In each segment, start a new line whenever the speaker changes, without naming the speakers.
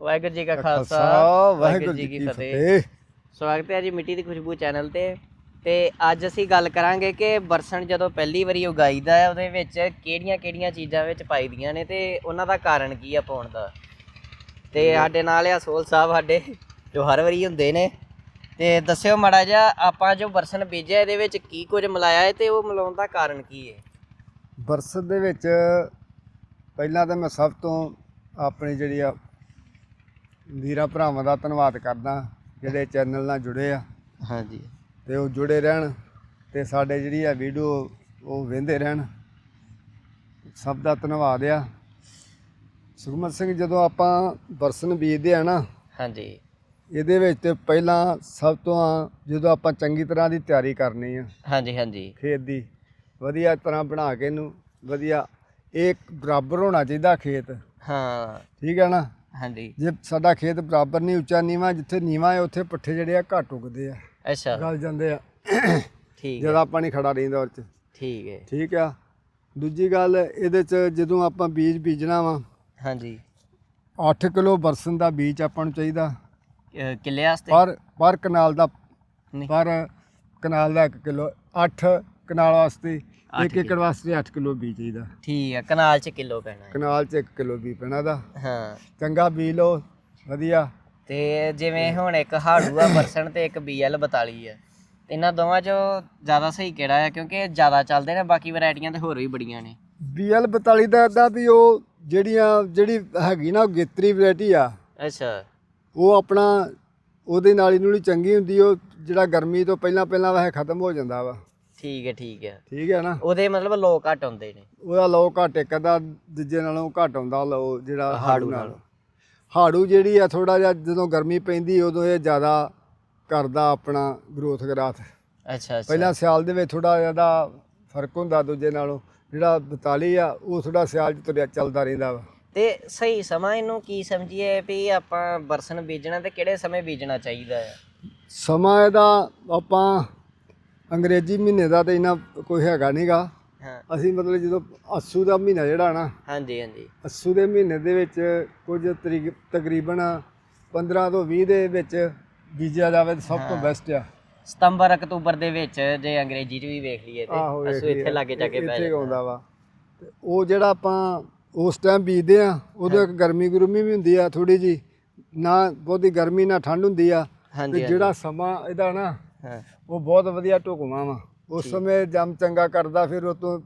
ਵਾਹਿਗੁਰੂ ਜੀ ਕਾ ਖਾਲਸਾ
ਵਾਹਿਗੁਰੂ ਜੀ ਕੀ ਫਤਿਹ।
ਸਵਾਗਤ ਹੈ ਜੀ ਮਿੱਟੀ ਦੀ ਖੁਸ਼ਬੂ ਚੈਨਲ ਤੇ। ਤੇ ਅੱਜ ਅਸੀਂ ਗੱਲ ਕਰਾਂਗੇ ਕਿ ਬਰਸਨ ਜਦੋਂ ਪਹਿਲੀ ਵਾਰੀ ਉਗਾਈਦਾ ਹੈ ਉਹਦੇ ਵਿੱਚ ਕਿਹੜੀਆਂ-ਕਿਹੜੀਆਂ ਚੀਜ਼ਾਂ ਵਿੱਚ ਪਾਈਦੀਆਂ ਨੇ ਤੇ ਉਹਨਾਂ ਦਾ ਕਾਰਨ ਕੀ ਆ ਪਾਉਣ ਦਾ। ਤੇ ਸਾਡੇ ਨਾਲ ਆ ਸੋਲ ਸਾਹਿਬ ਸਾਡੇ ਜੋ ਹਰ ਵਾਰੀ ਹੁੰਦੇ ਨੇ। ਤੇ ਦੱਸਿਓ ਮਾੜਾ ਜਿਹਾ ਆਪਾਂ ਜੋ ਬਰਸਨ ਬੀਜਿਆ ਇਹਦੇ ਵਿੱਚ ਕੀ ਕੁਝ ਮਿਲਾਇਆ ਹੈ ਤੇ ਉਹ ਮਿਲਾਉਣ ਦਾ ਕਾਰਨ ਕੀ ਹੈ?
ਬਰਸਤ ਦੇ ਵਿੱਚ ਪਹਿਲਾਂ ਤਾਂ ਮੈਂ ਸਭ ਤੋਂ ਆਪਣੀ ਜਿਹੜੀ ਆ ਵੀਰਾਂ ਭਰਾਵਾਂ ਦਾ ਧੰਨਵਾਦ ਕਰਦਾ ਜਿਹੜੇ ਚੈਨਲ ਨਾਲ ਜੁੜੇ ਆ।
ਹਾਂਜੀ।
ਤੇ ਉਹ ਜੁੜੇ ਰਹਿਣ ਤੇ ਸਾਡੇ ਜਿਹੜੀ ਆ ਵੀਡੀਓ ਉਹ ਵੇਂਦੇ ਰਹਿਣ। ਸਭ ਦਾ ਧੰਨਵਾਦ ਆ। ਸੁਖਮਤ ਸਿੰਘ ਜਦੋਂ ਆਪਾਂ ਬਰਸਨ ਬੀਜਦੇ ਆ ਨਾ
ਹਾਂਜੀ।
ਇਹਦੇ ਵਿੱਚ ਤੇ ਪਹਿਲਾਂ ਸਭ ਤੋਂ ਜਦੋਂ ਆਪਾਂ ਚੰਗੀ ਤਰ੍ਹਾਂ ਦੀ ਤਿਆਰੀ ਕਰਨੀ ਆ।
ਹਾਂਜੀ ਹਾਂਜੀ।
ਖੇਤ ਦੀ ਵਧੀਆ ਤਰ੍ਹਾਂ ਬਣਾ ਕੇ ਇਹਨੂੰ ਵਧੀਆ ਇੱਕ ਬਰਾਬਰ ਹੋਣਾ ਚਾਹੀਦਾ ਖੇਤ।
ਹਾਂ।
ਠੀਕ ਹੈ ਨਾ?
ਹਾਂਜੀ।
ਜੇ ਸਾਡਾ ਖੇਤ ਬਰਾਬਰ ਨਹੀਂ ਉੱਚਾ ਨੀਵਾ ਜਿੱਥੇ ਨੀਵਾ ਹੈ ਉੱਥੇ ਪੱਠੇ ਜਿਹੜੇ ਆ ਘੱਟ ਉਗਦੇ ਆ।
ਅੱਛਾ।
ਗਲ ਜਾਂਦੇ ਆ।
ਠੀਕ ਹੈ।
ਜ਼ਿਆਦਾ ਪਾਣੀ ਖੜਾ ਰਹਿੰਦਾ ਉਹ ਚ।
ਠੀਕ ਹੈ।
ਠੀਕ ਆ। ਦੂਜੀ ਗੱਲ ਇਹਦੇ ਚ ਜਦੋਂ ਆਪਾਂ ਬੀਜ ਬੀਜਣਾ ਵਾ
ਹਾਂਜੀ।
8 ਕਿਲੋ ਬਰਸਨ ਦਾ ਬੀਜ ਆਪਾਂ ਨੂੰ ਚਾਹੀਦਾ।
ਅਹ ਕਿੱਲੇ ਵਾਸਤੇ?
ਪਰ ਪਰ ਕਨਾਲ ਦਾ
ਨਹੀਂ।
ਪਰ ਕਨਾਲ ਦਾ 1 ਕਿਲੋ 8 ਕਨਾਲ ਵਾਸਤੇ। 1 ਏਕੜ ਵਾਸਤੇ 8 ਕਿਲੋ ਬੀਜ ਚਾਹੀਦਾ।
ਠੀਕ ਹੈ ਕਨਾਲ ਚ ਕਿਲੋ ਪੈਣਾ ਹੈ।
ਕਨਾਲ ਚ 1 ਕਿਲੋ ਬੀਜ ਪੈਣਾ ਦਾ।
ਹਾਂ।
ਚੰਗਾ ਬੀਜ ਲਓ ਵਧੀਆ।
ਤੇ ਜਿਵੇਂ ਹੁਣ ਇੱਕ ਹਾੜੂ ਆ ਬਰਸਨ ਤੇ ਇੱਕ BL 42 ਆ। ਇਹਨਾਂ ਦੋਵਾਂ ਚੋਂ ਜ਼ਿਆਦਾ ਸਹੀ ਕਿਹੜਾ ਹੈ ਕਿਉਂਕਿ ਇਹ ਜ਼ਿਆਦਾ ਚੱਲਦੇ ਨੇ ਬਾਕੀ ਵੈਰਾਈਟੀਆਂ ਤੇ ਹੋਰ ਵੀ ਬੜੀਆਂ ਨੇ।
ਬੀਐਲ 42 ਦਾ ਦਾ ਵੀ ਉਹ ਜਿਹੜੀਆਂ ਜਿਹੜੀ ਹੈਗੀ ਨਾ ਉਹ ਗੇਤਰੀ ਵੈਰਾਈਟੀ ਆ।
ਅੱਛਾ।
ਉਹ ਆਪਣਾ ਉਹਦੇ ਨਾਲ ਹੀ ਨੂਲੀ ਚੰਗੀ ਹੁੰਦੀ ਉਹ ਜਿਹੜਾ ਗਰਮੀ ਤੋਂ ਪਹਿਲਾਂ ਪਹਿਲਾਂ ਵੈਸੇ ਖਤਮ ਹੋ ਜਾਂਦਾ ਵਾ।
ਠੀਕ ਹੈ ਠੀਕ ਹੈ।
ਠੀਕ ਹੈ ਨਾ?
ਉਹਦੇ ਮਤਲਬ ਲੋ ਘੱਟ ਹੁੰਦੇ ਨੇ।
ਉਹਦਾ ਲੋ ਘੱਟ ਇੱਕ ਦਾ ਦੂਜੇ ਨਾਲੋਂ ਘੱਟ ਹੁੰਦਾ ਲੋ ਜਿਹੜਾ
ਹਾੜੂ
ਨਾਲ। ਹਾੜੂ ਜਿਹੜੀ ਆ ਥੋੜਾ ਜਿਹਾ ਜਦੋਂ ਗਰਮੀ ਪੈਂਦੀ ਉਦੋਂ ਇਹ ਜ਼ਿਆਦਾ ਕਰਦਾ ਆਪਣਾ ਗਰੋਥ ਗਰਾਥ।
ਅੱਛਾ ਅੱਛਾ।
ਪਹਿਲਾਂ ਸਿਆਲ ਦੇ ਵਿੱਚ ਥੋੜਾ ਜ਼ਿਆਦਾ ਫ਼ਰਕ ਹੁੰਦਾ ਦੂਜੇ ਨਾਲੋਂ। ਜਿਹੜਾ 42 ਆ ਉਹ ਥੋੜਾ ਸਿਆਲ ਚ ਤੁਰਿਆ ਚੱਲਦਾ ਰਹਿੰਦਾ ਵਾ।
ਤੇ ਸਹੀ ਸਮਾਂ ਇਹਨੂੰ ਕੀ ਸਮਝੀਏ ਵੀ ਆਪਾਂ ਬਰਸਨ ਬੀਜਣਾ ਤੇ ਕਿਹੜੇ ਸਮੇਂ ਬੀਜਣਾ ਚਾਹੀਦਾ ਹੈ
ਸਮਾਂ ਇਹਦਾ ਆਪਾਂ ਅੰਗਰੇਜ਼ੀ ਮਹੀਨੇ ਦਾ ਤੇ ਇਹਨਾਂ ਕੋਈ ਹੈਗਾ ਨਹੀਂਗਾ
ਹਾਂ।
ਅਸੀਂ ਮਤਲਬ ਜਦੋਂ ਅੱਸੂ ਦਾ ਮਹੀਨਾ ਜਿਹੜਾ ਨਾ
ਹਾਂਜੀ ਹਾਂਜੀ।
ਅੱਸੂ ਦੇ ਮਹੀਨੇ ਦੇ ਵਿੱਚ ਕੁਝ ਤਕਰੀਬਨ 15 ਤੋਂ 20 ਦੇ ਵਿੱਚ ਬੀਜਿਆ ਜਾਵੇ ਤਾਂ ਸਭ ਤੋਂ ਬੈਸਟ ਆ।
ਸਤੰਬਰ ਅਕਤੂਬਰ ਦੇ ਵਿੱਚ ਜੇ ਅੰਗਰੇਜ਼ੀ ਚ ਵੀ ਵੇਖ ਲਈਏ ਤੇ ਅਸੂ ਇੱਥੇ। ਲਾਗੇ ਜਾ ਕੇ
ਇੱਥੇ
ਜਾਂਦਾ
ਆਉਂਦਾ ਵਾ। ਤੇ ਉਹ ਜਿਹੜਾ ਆਪਾਂ ਉਸ ਟਾਈਮ ਬੀਜਦੇ ਆ ਉਦੋਂ ਇੱਕ ਗਰਮੀ ਗੁਰਮੀ ਵੀ ਹੁੰਦੀ ਆ ਥੋੜੀ ਜੀ ਨਾ ਬਹੁਤੀ ਗਰਮੀ ਨਾ ਠੰਡ ਹੁੰਦੀ ਆ। ਤੇ ਜਿਹੜਾ ਸਮਾਂ ਇਹਦਾ ਨਾ ਉਹ ਬਹੁਤ ਵਧੀਆ ਢੁਕਵਾਂ ਵਾ। ਉਸ ਸਮੇਂ ਜੰਮ ਚੰਗਾ ਕਰਦਾ ਫਿਰ ਉਹ ਤੋਂ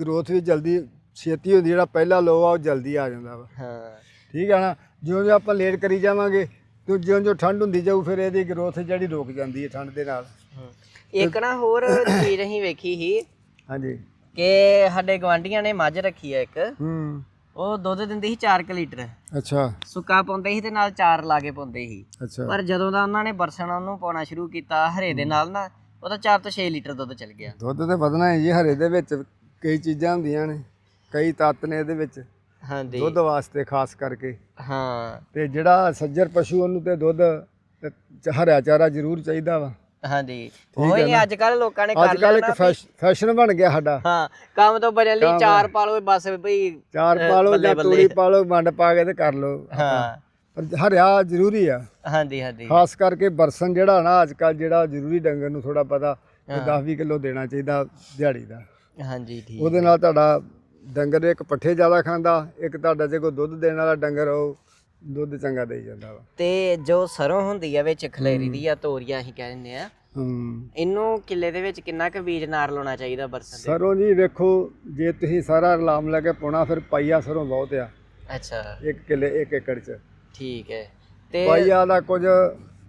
ਗਰੋਥ ਵੀ ਜਲਦੀ ਛੇਤੀ ਹੁੰਦੀ ਜਿਹੜਾ ਪਹਿਲਾ ਲੋ ਆ ਉਹ ਜਲਦੀ ਆ ਜਾਂਦਾ ਵਾ।
ਹਾਂ।
ਠੀਕ ਆ ਨਾ ਜਿਉਂ ਜਿਉਂ ਆਪਾਂ ਲੇਟ ਕਰੀ ਜਾਵਾਂਗੇ ਤੇ ਜਿਉਂ ਜਿਉਂ ਠੰਡ ਹੁੰਦੀ ਜਾਊ ਫਿਰ ਇਹਦੀ ਗਰੋਥ ਜਿਹੜੀ ਰੁਕ ਜਾਂਦੀ ਹੈ ਠੰਡ ਦੇ ਨਾਲ।
ਇੱਕ ਨਾ ਹੋਰ ਚੀਜ਼ ਅਸੀਂ ਵੇਖੀ ਸੀ
ਹਾਂਜੀ।
ਕਿ ਸਾਡੇ ਗਵਾਂਢੀਆਂ ਨੇ ਮੱਝ ਰੱਖੀ ਆ ਇੱਕ।
ਹੂੰ।
ਉਹ ਦੁੱਧ ਦਿੰਦੀ ਸੀ 4 ਲੀਟਰ
ਅੱਛਾ।
ਸੁੱਕਾ ਪਾਉਂਦੇ ਸੀ ਤੇ ਨਾਲ ਚਾਰ ਲਾ ਕੇ ਪਾਉਂਦੇ ਸੀ।
ਅੱਛਾ।
ਪਰ ਜਦੋਂ ਦਾ ਉਹਨਾਂ ਨੇ ਬਰਸਣ ਉਹਨੂੰ ਪਾਉਣਾ ਸ਼ੁਰੂ ਕੀਤਾ ਹਰੇ ਦੇ ਨਾਲ ਨਾ ਉਹਦਾ 4 ਤੋਂ 6 ਲੀਟਰ ਦੁੱਧ ਚਲ ਗਿਆ।
ਦੁੱਧ ਤੇ ਵਧਣਾ ਹੈ ਜੀ ਹਰੇ ਦੇ ਵਿੱਚ ਕਈ ਚੀਜ਼ਾਂ ਹੁੰਦੀਆਂ ਨੇ ਕਈ ਤੱਤ ਨੇ ਇਹਦੇ ਵਿੱਚ।
ਹਾਂਜੀ।
ਦੁੱਧ ਵਾਸਤੇ ਖਾਸ ਕਰਕੇ।
ਹਾਂ।
ਤੇ ਜਿਹੜਾ ਸੱਜਰ ਪਸ਼ੂ ਉਹਨੂੰ ਤੇ ਦੁੱਧ ਤੇ ਚ- ਹਰਾ ਚਾਰਾ ਜ਼ਰੂਰ ਚਾਹੀਦਾ ਵਾ।
ਹਾਂਜੀ। ਉਹੀ ਅੱਜ ਕੱਲ ਲੋਕਾਂ ਨੇ ਕਰ
ਅੱਜ ਕੱਲ
ਲਿਆ
ਇੱਕ ਫੈਸ਼- ਫੈਸ਼ਨ ਬਣ ਗਿਆ ਸਾਡਾ।
ਹਾਂ ਕੰਮ ਤੋਂ ਬਚਣ ਲਈ ਚਾਰ ਪਾ ਲਓ ਬਸ ਭਈ
ਚਾਰ ਪਾ ਲਓ ਜਾਂ ਤੂੜੀ ਪਾ ਲਓ ਵੰਡ ਪਾ ਕੇ ਤੇ ਕਰ ਲਓ
ਹਾਂ।
ਪਰ ਹਰਿਆ ਜ਼ਰੂਰੀ ਆ।
ਹਾਂਜੀ ਹਾਂਜੀ।
ਖਾਸ ਕਰਕੇ ਬਰਸਨ ਜਿਹੜਾ ਨਾ ਅੱਜ ਕੱਲ ਜਿਹੜਾ ਜ਼ਰੂਰੀ ਡੰਗਰ ਨੂੰ ਥੋੜਾ ਪਤਾ 10-20 ਕਿਲੋ ਦੇਣਾ ਚਾਹੀਦਾ ਦਿਹਾੜੀ ਦਾ।
ਹਾਂਜੀ ਠੀਕ।
ਉਹਦੇ ਨਾਲ ਤੁਹਾਡਾ ਡੰਗਰ ਇੱਕ ਪੱਠੇ ਜ਼ਿਆਦਾ ਖਾਂਦਾ ਇੱਕ ਤੁਹਾਡਾ ਜੇ ਕੋਈ ਦੁੱਧ ਦੇਣ ਵਾਲਾ ਡੰਗਰ ਉਹ ਦੁੱਧ ਚੰਗਾ ਦੇਈ ਜਾਂਦਾ ਵਾ।
ਤੇ ਜੋ ਸਰੋਂ ਹੁੰਦੀ ਆ ਵਿੱਚ ਖਲੇਰੀ ਦੀ ਆ ਤੋਰੀਆਂ ਅਸੀਂ ਕਹਿ ਦਿੰਦੇ ਆ
ਹੂੰ।
ਇਹਨੂੰ ਕਿੱਲੇ ਦੇ ਵਿੱਚ ਕਿੰਨਾ ਕੁ ਬੀਜ ਨਾਰ ਲਾਉਣਾ ਚਾਹੀਦਾ ਬਰਸਨ ਦੇ?
ਸਰੋਂ ਜੀ ਵੇਖੋ ਜੇ ਤੁਸੀਂ ਸਾਰਾ ਰਲਾਮ ਲੈ ਕੇ ਪਾਉਣਾ ਫਿਰ ਪਾਈਆ ਸਰੋਂ ਬਹੁਤ ਆ।
ਅੱਛਾ।
ਇੱਕ ਕਿੱਲੇ ਇੱਕ ਏਕੜ ਚ।
ਠੀਕ ਹੈ। ਤੇ
ਪਾਈਆ ਦਾ ਕੁਝ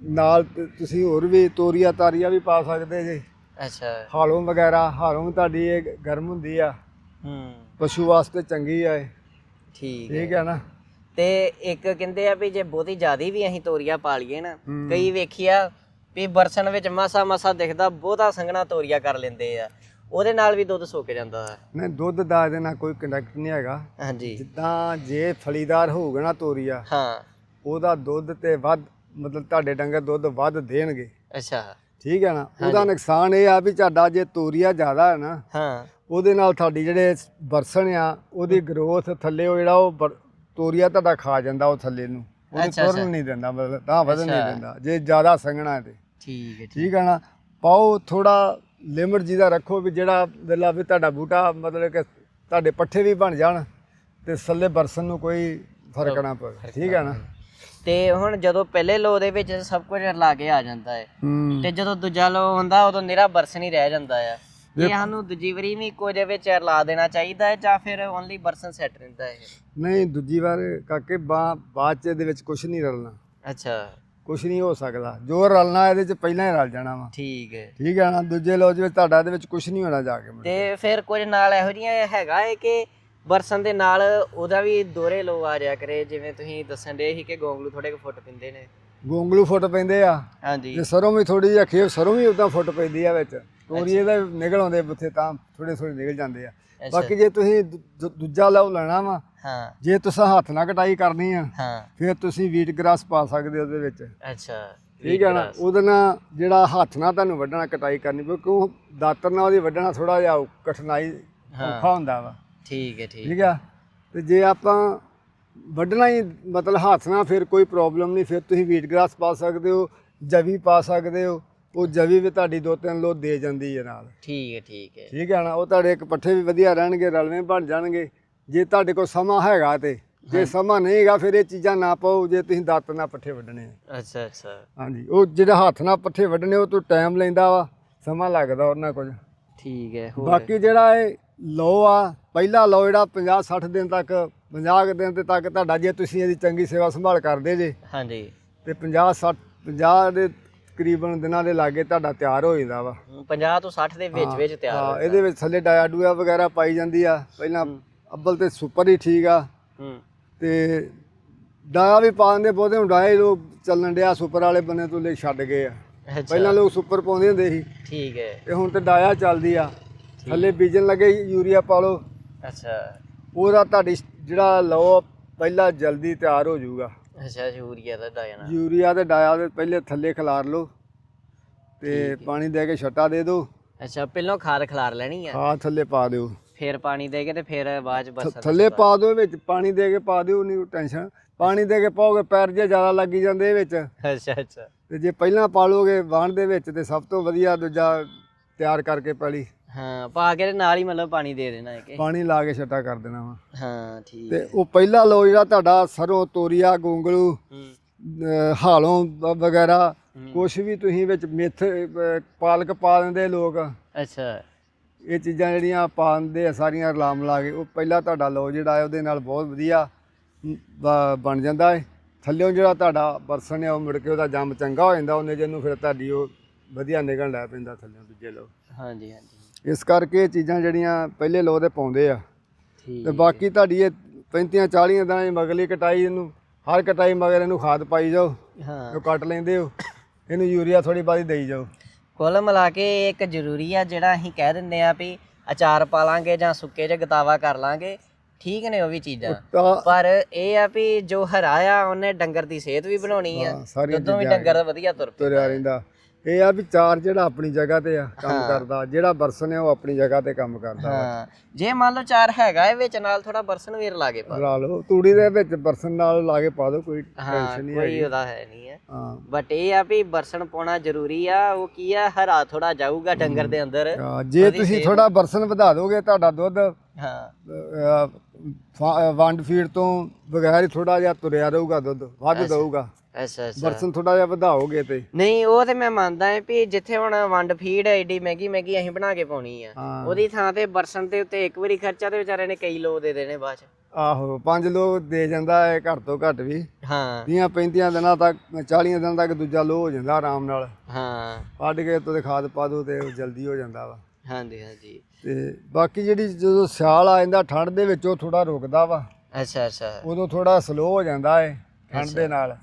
ਨਾਲ ਤ- ਤੁਸੀਂ ਹੋਰ ਵੀ ਤੋਰੀਆ ਤਾਰੀਆ ਵੀ ਪਾ ਸਕਦੇ ਜੇ।
ਅੱਛਾ।
ਹਾਲੋਂ ਵਗੈਰਾ ਹਾਲੋਂ ਤੁਹਾਡੀ ਇਹ ਗਰਮ ਹੁੰਦੀ ਆ।
ਹੂੰ।
ਪਸ਼ੂ ਵਾਸਤੇ ਚੰਗੀ ਆ ਇਹ।
ਠੀਕ ਹੈ
ਠੀਕ ਹੈ। ਨਾ?
ਤੇ ਇੱਕ ਕਹਿੰਦੇ ਆ ਵੀ ਜੇ ਬਹੁਤੀ ਜ਼ਿਆਦੀ ਵੀ ਅਸੀਂ ਤੋਰੀਆ ਪਾ ਲਈਏ ਨਾ। ਕਈ ਵੇਖਿਆ ਵੀ ਬਰਸਨ ਵਿੱਚ ਮਾਸਾ ਮਾਸਾ ਦਿਖਦਾ ਬਹੁਤਾ ਸੰਘਣਾ ਤੋਰੀਆ ਕਰ ਲੈਂਦੇ ਆ। ਉਹਦੇ ਨਾਲ ਵੀ ਦੁੱਧ ਸੁੱਕ ਜਾਂਦਾ ਹੈ।
ਨਹੀਂ ਦੁੱਧ ਦਾ ਇਹਦੇ ਨਾਲ ਕੋਈ ਕੰਡਕਟ ਨਹੀਂ ਹੈਗਾ।
ਹਾਂਜੀ।
ਜਿੱਦਾਂ ਜੇ ਫਲੀਦਾਰ ਹੋਊਗਾ ਨਾ ਤੋਰੀਆ
ਹਾਂ।
ਉਹਦਾ ਦੁੱਧ ਤੇ ਵੱਧ ਮਤਲਬ ਤੁਹਾਡੇ ਡੰਗਰ ਦੁੱਧ ਵੱਧ ਦੇਣਗੇ।
ਅੱਛਾ।
ਠੀਕ ਹੈ ਨਾ? ਉਹਦਾ ਨੁਕਸਾਨ ਇਹ ਆ ਵੀ ਤੁਹਾਡਾ ਜੇ ਤੋਰੀਆ ਜ਼ਿਆਦਾ ਹੈ ਨਾ
ਹਾਂ।
ਉਹਦੇ ਨਾਲ ਤੁਹਾਡੀ ਜਿਹੜੇ ਬਰਸਣ ਆ ਉਹਦੀ ਗਰੋਥ ਥੱਲੇ ਉਹ ਜਿਹੜਾ ਉਹ ਤੋਰੀਆ ਤੁਹਾਡਾ ਖਾ ਜਾਂਦਾ ਉਹ ਥੱਲੇ ਨੂੰ ਉਹਨੂੰ
ਅੱਛਾ,
ਤੁਰਨ ਨਹੀਂ ਦਿੰਦਾ ਮਤਲਬ ਤਾਂ ਵਧਣ ਨਹੀਂ
ਅੱਛਾ।
ਦਿੰਦਾ ਜੇ ਜ਼ਿਆਦਾ ਸੰਘਣਾ ਤੇ।
ਠੀਕ ਹੈ ਠੀਕ
ਹੈ ਨਾ? ਪਾਓ ਥੋੜਾ ਲਿਮਟ ਜਿਹਦਾ ਰੱਖੋ ਵੀ ਜਿਹੜਾ ਵੇਲਾ ਵੀ ਤੁਹਾਡਾ ਬੂਟਾ ਮਤਲਬ ਕਿ ਤੁਹਾਡੇ ਪੱਠੇ ਵੀ ਬਣ ਜਾਣ ਤੇ ਥੱਲੇ ਬਰਸਨ ਨੂੰ ਕੋਈ ਫ਼ਰਕ ਨਾ ਪਵੇ। ਠੀਕ ਹੈ ਨਾ?
ਤੇ ਹੁਣ ਜਦੋਂ ਪਹਿਲੇ ਲੋ ਦੇ ਵਿੱਚ ਸਭ ਕੁਝ ਲਾ ਕੇ ਆ ਜਾਂਦਾ ਹੈ
ਹੂੰ।
ਤੇ ਜਦੋਂ ਦੂਜਾ ਲੋ ਹੁੰਦਾ ਉਦੋਂ ਨਿਹਰਾ ਬਰਸਨ ਹੀ ਰਹਿ ਜਾਂਦਾ ਆ। ਇਹ ਸਾਨੂੰ ਦੂਜੀ ਵਾਰੀ ਵੀ ਕੁਝ ਵਿੱਚ ਲਾ ਦੇਣਾ ਚਾਹੀਦਾ ਹੈ ਜਾਂ ਫਿਰ ਓਨਲੀ ਬਰਸਨ ਸੈੱਟ ਰਹਿੰਦਾ ਹੈ
ਨਹੀਂ ਦੂਜੀ ਵਾਰ ਕਾਕੇ ਬਾ- ਬਾਅਦ ਚ ਇਹਦੇ ਵਿੱਚ ਕੁਝ ਨਹੀਂ ਰਲਣਾ।
ਅੱਛਾ।
ਕੁਝ ਨਹੀਂ ਹੋ ਸਕਦਾ। ਜੋ ਰਲਣਾ ਇਹਦੇ ਚ ਪਹਿਲਾਂ ਹੀ ਰਲ ਜਾਣਾ ਵਾ।
ਠੀਕ ਹੈ।
ਠੀਕ ਹੈ ਨਾ? ਦੂਜੇ ਲੋਜ ਵਿੱਚ ਤੁਹਾਡਾ ਇਹਦੇ ਵਿੱਚ ਕੁਝ ਨਹੀਂ ਹੋਣਾ ਜਾ ਕੇ।
ਤੇ ਫਿਰ ਕੁਝ ਨਾਲ ਇਹੋ ਜਿਹੀਆਂ ਹੈਗਾ ਹੈ ਕਿ ਬਰਸਨ ਦੇ ਨਾਲ ਉਹਦਾ ਵੀ ਦੋਰੇ ਲੋ ਆ ਜਾਇਆ ਕਰੇ ਜਿਵੇਂ ਤੁਸੀਂ ਦੱਸਣ ਦੇ ਸੀ ਕਿ ਗੋਂਗਲੂ ਥੋੜੇ ਕੁ ਫੁੱਟ ਪਿੰਦੇ ਨੇ।
ਗੋਂਗਲੂ ਫੁੱਟ ਪੈਂਦੇ ਆ।
ਹਾਂਜੀ।
ਤੇ ਸਰੋਂ ਵੀ ਥੋੜੀ ਜਿਹੀ ਖੇਪ ਸਰੋਂ ਵੀ ਉਦਾਂ ਫੁੱਟ ਪੈਂਦੀ ਆ ਵਿੱਚ। ਤੋਰੀਏ ਦਾ ਨਿਕਲ ਆਉਂਦੇ ਉੱਥੇ ਤਾਂ ਥੋੜੇ ਥੋੜੇ ਨਿਕਲ ਜਾਂਦੇ ਆ। ਬਾਕੀ ਜੇ ਤੁਸੀਂ ਦੂ- ਦੂਜਾ ਲਓ ਲੈਣਾ ਵਾ
ਹਾਂ।
ਜੇ ਤੁਸੀਂ ਹੱਥ ਨਾਲ ਕਟਾਈ ਕਰਨੀ ਆ
ਹਾਂ।
ਫਿਰ ਤੁਸੀਂ ਵੀਟ ਗ੍ਰਾਸ ਪਾ ਸਕਦੇ ਹੋ ਉਹਦੇ ਵਿੱਚ।
ਅੱਛਾ
ਠੀਕ ਹੈ ਨਾ? ਉਹਦੇ ਨਾਲ ਜਿਹੜਾ ਹੱਥ ਨਾਲ ਤੁਹਾਨੂੰ ਵੱਢਣਾ ਕਟਾਈ ਕਰਨੀ ਪਊ ਕਿਉਂ ਦਾਤਰ ਨਾਲ ਉਹਦੀ ਵੱਢਣਾ ਥੋੜਾ ਜਿਹਾ ਕਠਿਨਾਈ ਔਖਾ ਹੁੰਦਾ ਵਾ।
ਠੀਕ ਹੈ ਠੀਕ
ਠੀਕ ਆ? ਤੇ ਜੇ ਆਪਾਂ ਵੱਢਣਾ ਹੀ ਮਤਲਬ ਹੱਥ ਨਾਲ ਫਿਰ ਕੋਈ ਪ੍ਰੋਬਲਮ ਨਹੀਂ ਫਿਰ ਤੁਸੀਂ ਵੀਟ ਗ੍ਰਾਸ ਪਾ ਸਕਦੇ ਹੋ ਜਵੀ ਪਾ ਸਕਦੇ ਹੋ ਉਹ ਜਵੀ ਵੀ ਤੁਹਾਡੀ ਦੋ ਤਿੰਨ ਲੋ ਦੇ ਜਾਂਦੀ ਹੈ ਨਾਲ।
ਠੀਕ ਹੈ ਠੀਕ ਹੈ।
ਠੀਕ ਹੈ ਨਾ? ਉਹ ਤੁਹਾਡੇ ਇੱਕ ਪੱਠੇ ਵੀ ਵਧੀਆ ਰਹਿਣਗੇ ਰਲਵੇਂ ਬਣ ਜਾਣਗੇ। ਜੇ ਤੁਹਾਡੇ ਕੋਲ ਸਮਾਂ ਹੈਗਾ ਤੇ ਜੇ ਸਮਾਂ ਨਹੀਂ ਹੈਗਾ ਫਿਰ ਇਹ ਚੀਜ਼ਾਂ ਨਾ ਪਾਓ ਜੇ ਤੁਸੀਂ ਦਾਤਰ ਨਾਲ ਪੱਠੇ ਵੱਢਣੇ ਆ।
ਅੱਛਾ ਅੱਛਾ।
ਹਾਂਜੀ ਉਹ ਜਿਹੜਾ ਹੱਥ ਨਾਲ ਪੱਠੇ ਵੱਢਣੇ ਉਹ ਤੋਂ ਟਾਈਮ ਲੈਂਦਾ ਵਾ ਸਮਾਂ ਲੱਗਦਾ ਉਹਨਾਂ ਕੁਝ
ਠੀਕ ਹੈ ਹੋਰ?
ਬਾਕੀ ਜਿਹੜਾ ਇਹ ਲੋ ਆ ਪਹਿਲਾ ਲੋ ਜਿਹੜਾ 50 60 ਦਿਨ ਤੱਕ 50 ਕੁ ਦਿਨ ਤੇ ਤੱਕ ਤੁਹਾਡਾ ਜੇ ਤੁਸੀਂ ਇਹਦੀ ਚੰਗੀ ਸੇਵਾ ਸੰਭਾਲ ਕਰਦੇ ਜੇ
ਹਾਂਜੀ।
ਤੇ 50 60 50 ਦੇ ਤਕਰੀਬਨ ਦਿਨਾਂ ਦੇ ਲਾਗੇ ਤੁਹਾਡਾ ਤਿਆਰ ਹੋ ਜਾਂਦਾ ਵਾ।
50 ਤੋਂ 60 ਦੇ ਵਿੱਚ ਵਿੱਚ ਤਿਆਰ
ਹਾਂ ਇਹਦੇ ਵਿੱਚ ਥੱਲੇ ਡਾਇਆ ਡੂਆ ਵਗੈਰਾ ਪਾਈ ਜਾਂਦੀ ਆ। ਪਹਿਲਾਂ ਅੱਬਲ ਤੇ ਸੁਪਰ ਹੀ ਠੀਕ ਆ। ਤੇ ਡਾਇਆ ਵੀ ਪਾ ਦਿੰਦੇ ਬਹੁਤੇ ਹੁਣ ਡਾਇਆ ਹੀ ਲੋਕ ਚੱਲਣ ਡਿਆ ਸੁਪਰ ਵਾਲੇ ਬੰਨੇ ਤੋਂ ਲੈ ਛੱਡ ਗਏ ਆ। ਪਹਿਲਾਂ ਲੋਕ ਸੁਪਰ ਪਾਉਂਦੇ ਹੁੰਦੇ ਸੀ।
ਠੀਕ ਹੈ।
ਤੇ ਹੁਣ ਤੇ ਡਾਇਆ ਚੱਲਦੀ ਆ। ਥੱਲੇ ਬੀਜਣ ਲੱਗੇ ਯੂਰੀਆ ਪਾ ਲਓ।
ਅੱਛਾ।
ਉਹਦਾ ਤੁਹਾਡੀ ਜਿਹੜਾ ਲਓ ਪਹਿਲਾਂ ਜਲਦੀ ਤਿਆਰ ਹੋ ਜਾਊਗਾ।
ਅੱਛਾ ਯੂਰੀਆ ਦਾ
ਯੂਰੀਆ ਤੇ ਡਾਇਆ ਦੇ ਪਹਿਲੇ ਥੱਲੇ ਖਿਲਾਰ ਲਓ ਤੇ ਪਾਣੀ ਦੇ ਕੇ ਛੱਟਾ ਦੇ ਦਿਓ।
ਅੱਛਾ ਪਹਿਲਾਂ ਖਾਦ ਖਿਲਾਰ ਲੈਣੀ ਆ?
ਖਾਦ ਥੱਲੇ ਪਾ ਦਿਓ।
ਫਿਰ ਪਾਣੀ ਦੇ ਕੇ ਤੇ ਫਿਰ ਬਾਅਦ ਚ
ਥੱਲੇ ਪਾ ਦਿਓ ਵਿੱਚ ਪਾਣੀ ਦੇ ਕੇ ਪਾ ਦਿਓ ਨਹੀਂ ਟੈਨਸ਼ਨ। ਪਾਣੀ ਦੇ ਕੇ ਪਾਓਗੇ ਪੈਰ ਜੇ ਜ਼ਿਆਦਾ ਲੱਗੀ ਜਾਂਦੇ ਇਹ ਵਿੱਚ।
ਅੱਛਾ ਅੱਛਾ।
ਤੇ ਜੇ ਪਹਿਲਾਂ ਪਾ ਲੋਗੇ ਵਾਣ ਦੇ ਵਿੱਚ ਤੇ ਸਭ ਤੋਂ ਵਧੀਆ ਦੂਜਾ ਤਿਆਰ ਕਰਕੇ ਪੈਲੀ।
ਹਾਂ ਪਾ ਕੇ ਤੇ ਨਾਲ ਹੀ ਮਤਲਬ ਪਾਣੀ ਦੇ ਦੇਣਾ ਹੈ ਕਿ
ਪਾਣੀ ਲਾ ਕੇ ਛੱਟਾ ਕਰ ਦੇਣਾ ਵਾ।
ਹਾਂ ਠੀਕ
ਤੇ ਉਹ ਪਹਿਲਾ ਲੋ ਜਿਹੜਾ ਤੁਹਾਡਾ ਸਰੋਂ ਤੋਰੀਆ ਗੋਂਗਲੂ ਅਹ ਹਾਲੋਂ ਵ- ਵਗੈਰਾ। ਕੁਛ ਵੀ ਤੁਸੀਂ ਵਿੱਚ ਮੇਥ ਅਹ ਪਾਲਕ ਪਾ ਦਿੰਦੇ ਲੋਕ।
ਅੱਛਾ।
ਇਹ ਚੀਜ਼ਾਂ ਜਿਹੜੀਆਂ ਪਾ ਦਿੰਦੇ ਆ ਸਾਰੀਆਂ ਰਲਾਮ ਲਾ ਕੇ ਉਹ ਪਹਿਲਾਂ ਤੁਹਾਡਾ ਲੋ ਜਿਹੜਾ ਹੈ ਉਹਦੇ ਨਾਲ ਬਹੁਤ ਵਧੀਆ ਮ, ਬ- ਬਣ ਜਾਂਦਾ ਹੈ। ਥੱਲਿਓਂ ਜਿਹੜਾ ਤੁਹਾਡਾ ਬਰਸਨ ਹੈ ਉਹ ਮੁੜ ਕੇ ਉਹਦਾ ਜੰਮ ਚੰਗਾ ਹੋ ਜਾਂਦਾ ਉਹਨੇ ਜਿਹਨੂੰ ਫਿਰ ਤੁਹਾਡੀ ਉਹ ਵਧੀਆ ਨਿਕਲਣ ਲੱਗ ਪੈਂਦਾ ਥੱਲਿਓਂ ਦੂਜੇ ਲੋ।
ਹਾਂਜੀ ਹਾਂਜੀ।
ਇਸ ਕਰਕੇ ਇਹ ਚੀਜ਼ਾਂ ਜਿਹੜੀਆਂ ਪਹਿਲੇ ਲੋ ਦੇ ਪਾਉਂਦੇ ਆ। ਤੇ ਬਾਕੀ ਤੁਹਾਡੀ ਇਹ 35 40 ਦਿਨਾਂ ਦੀ ਮਗਲੀ ਕਟਾਈ ਇਹਨੂੰ ਹਰ ਕਟਾਈ ਮਗਰ ਇਹਨੂੰ ਖਾਦ ਪਾਈ ਜਾਓ
ਹਾਂ।
ਉਹ ਕੱਟ ਲੈਂਦੇ ਹੋ ਇਹਨੂੰ ਯੂਰੀਆ ਥੋੜੀ ਬਾਦੀ ਦੇਈ ਜਾਓ।
ਕੁੱਲ ਮਿਲਾ ਕੇ ਇੱਕ ਜ਼ਰੂਰੀ ਆ ਜਿਹੜਾ ਅਸੀਂ ਕਹਿ ਦਿੰਦੇ ਆ ਵੀ ਅਚਾਰ ਪਾ ਲਾਂਗੇ ਜਾਂ ਸੁੱਕੇ 'ਚ ਗਤਾਵਾ ਕਰ ਲਾਂਗੇ ਠੀਕ ਨੇ ਉਹ ਵੀ ਚੀਜ਼ਾਂ। ਪਰ ਇਹ ਆ ਵੀ ਜੋ ਹਰਾ ਆ ਉਹਨੇ ਡੰਗਰ ਦੀ ਸਿਹਤ ਵੀ ਬਣਾਉਣੀ ਆ। ਜਦੋਂ ਵੀ ਡੰਗਰ ਵਧੀਆ ਤੁਰ
ਤੁਰਿਆ ਰਹਿੰਦਾ। ਇਹ ਆ ਵੀ ਚਾਰ ਜਿਹੜਾ ਆਪਣੀ ਜਗ੍ਹਾ ਤੇ ਆ ਕੰਮ ਕਰਦਾ। ਜਿਹੜਾ ਬਰਸਨ ਹੈ ਉਹ ਆਪਣੀ ਜਗ੍ਹਾ ਤੇ ਕੰਮ ਕਰਦਾ।
ਹਾਂ। ਜੇ ਮੰਨ ਲਓ ਚਾਰ ਹੈਗਾ ਇਹ ਵਿੱਚ ਨਾਲ ਥੋੜਾ ਬਰਸਨ ਵੀਰ ਲਾ ਕੇ ਪਾ
ਲਾ ਲਓ। ਤੂੜੀ ਦੇ ਵਿੱਚ ਬਰਸਨ ਨਾਲ ਲਾ ਕੇ ਪਾ ਦਿਓ ਕੋਈ
ਹਾਂ
ਟੈਨਸ਼ਨ ਨਹੀਂ
ਕੋਈ ਉਹਦਾ ਹੈ ਨਹੀਂ ਹੈ।
ਹਾਂ।
ਬਟ ਇਹ ਆ ਵੀ ਬਰਸਨ ਪਾਉਣਾ ਜ਼ਰੂਰੀ ਆ ਉਹ ਕੀ ਆ ਹਰਾ ਥੋੜਾ ਜਾਊਗਾ ਡੰਗਰ ਦੇ ਅੰਦਰ।
ਹਾਂ, ਜੇ ਤੁਸੀਂ ਥੋੜਾ ਬਰਸਨ ਵਧਾ ਦੋਗੇ ਤੁਹਾਡਾ ਦੁੱਧ
ਹਾਂ।
ਵੰਡ ਫੀਡ ਤੋਂ ਬਗੈਰ ਹੀ ਥੋੜਾ ਜਿਹਾ ਤੁਰਿਆ ਰਹੂਗਾ ਦੁੱਧ ਵੱਧ ਦਊਗਾ।
ਅੱਛਾ ਅੱਛਾ।
ਬਰਸਨ ਥੋੜਾ ਜਿਹਾ ਵਧਾਓਗੇ ਤੇ।
ਨਹੀਂ ਉਹ ਤੇ ਮੈਂ ਮੰਨਦਾ ਹਾਂ ਵੀ ਜਿੱਥੇ ਹੁਣ ਵੰਡ ਫੀਡ ਐਡੀ ਮਹਿੰਗੀ ਮਹਿੰਗੀ ਅਸੀਂ ਬਣਾ ਕੇ ਪਾਉਣੀ ਆ।
ਹਾਂ।
ਉਹਦੀ ਥਾਂ ਤੇ ਬਰਸਨ ਦੇ ਉੱਤੇ ਇੱਕ ਵਾਰੀ ਖਰਚਾ ਤੇ ਵਿਚਾਰੇ ਨੇ ਕਈ ਲੋ ਦੇ ਦੇਣੇ ਬਾਅਦ ਚ।
ਆਹੋ ਪੰਜ ਲੋਕ ਦੇ ਜਾਂਦਾ ਹੈ ਘੱਟ ਤੋਂ ਘੱਟ ਵੀ।
ਹਾਂ।
ਤੀਆਂ 35 ਦਿਨਾਂ ਤੱਕ 40 ਦਿਨਾਂ ਤੱਕ ਦੂਜਾ ਲੋ ਹੋ ਜਾਂਦਾ ਆਰਾਮ ਨਾਲ।
ਹਾਂ।
ਕੱਢ ਕੇ ਤੋਂ ਖਾਦ ਪਾ ਦੋ ਤੇ ਉਹ ਜਲਦੀ ਹੋ ਜਾਂਦਾ ਵਾ।
ਹਾਂਜੀ ਹਾਂਜੀ।
ਤੇ ਬਾਕੀ ਜਿਹੜੀ ਜਦੋਂ ਸਿਆਲ ਆ ਜਾਂਦਾ ਠੰਡ ਦੇ ਵਿੱਚ ਉਹ ਥੋੜਾ ਰੁਕਦਾ ਵਾ।
ਅੱਛਾ ਅੱਛਾ।
ਉਦੋਂ ਥੋੜਾ ਸਲੋ ਹੋ ਜਾਂਦਾ ਹੈ ਠੰਡ ਦੇ ਨਾਲ।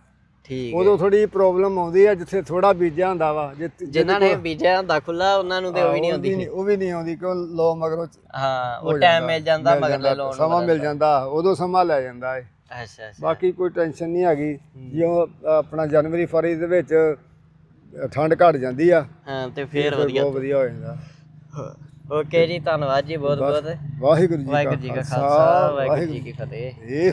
ਠੀਕ
ਉਦੋਂ ਥੋੜੀ ਪ੍ਰੋਬਲਮ ਆਉਂਦੀ ਹੈ ਜਿੱਥੇ ਥੋੜਾ ਬੀਜਿਆ ਹੁੰਦਾ ਵਾ
ਜਿਨ੍ਹਾਂ ਨੇ ਬੀਜਿਆ ਹੁੰਦਾ ਖੁੱਲਾ ਉਹਨਾਂ ਨੂੰ ਤੇ ਉਹ ਵੀ ਨਹੀਂ ਆਉਂਦੀ
ਉਹ ਵੀ ਨਹੀਂ ਆਉਂਦੀ ਕਿਉਂ ਲੋ ਮਗਰੋਂ
ਹਾਂ ਉਹ ਟਾਈਮ ਮਿਲ ਜਾਂਦਾ ਮਗਰਲੇ ਲੋਨ
ਸਮਾਂ ਮਿਲ ਜਾਂਦਾ ਉਦੋਂ ਸਮਾਂ ਲੈ ਜਾਂਦਾ ਹੈ
ਅੱਛਾ ਅੱਛਾ।
ਬਾਕੀ ਕੋਈ ਟੈਨਸ਼ਨ ਨਹੀਂ ਹੈਗੀ ਜਿਉਂ ਆਪਣਾ ਜਨਵਰੀ ਫਰਵਰੀ ਦੇ ਵਿੱਚ ਠੰਡ ਘਟ ਜਾਂਦੀ ਆ
ਹਾਂ ਤੇ ਫੇਰ ਵਧੀਆ।
ਬਹੁਤ ਵਧੀਆ ਹੋ ਜਾਂਦਾ।
ਓਕੇ ਜੀ ਧੰਨਵਾਦ ਜੀ ਬਹੁਤ ਬਹੁਤ।
ਵਾਹਿਗੁਰੂ ਜੀ
ਕਾ ਖਾਲਸਾ ਵਾਹਿਗੁਰੂ ਜੀ ਕੀ ਫਤਿਹ।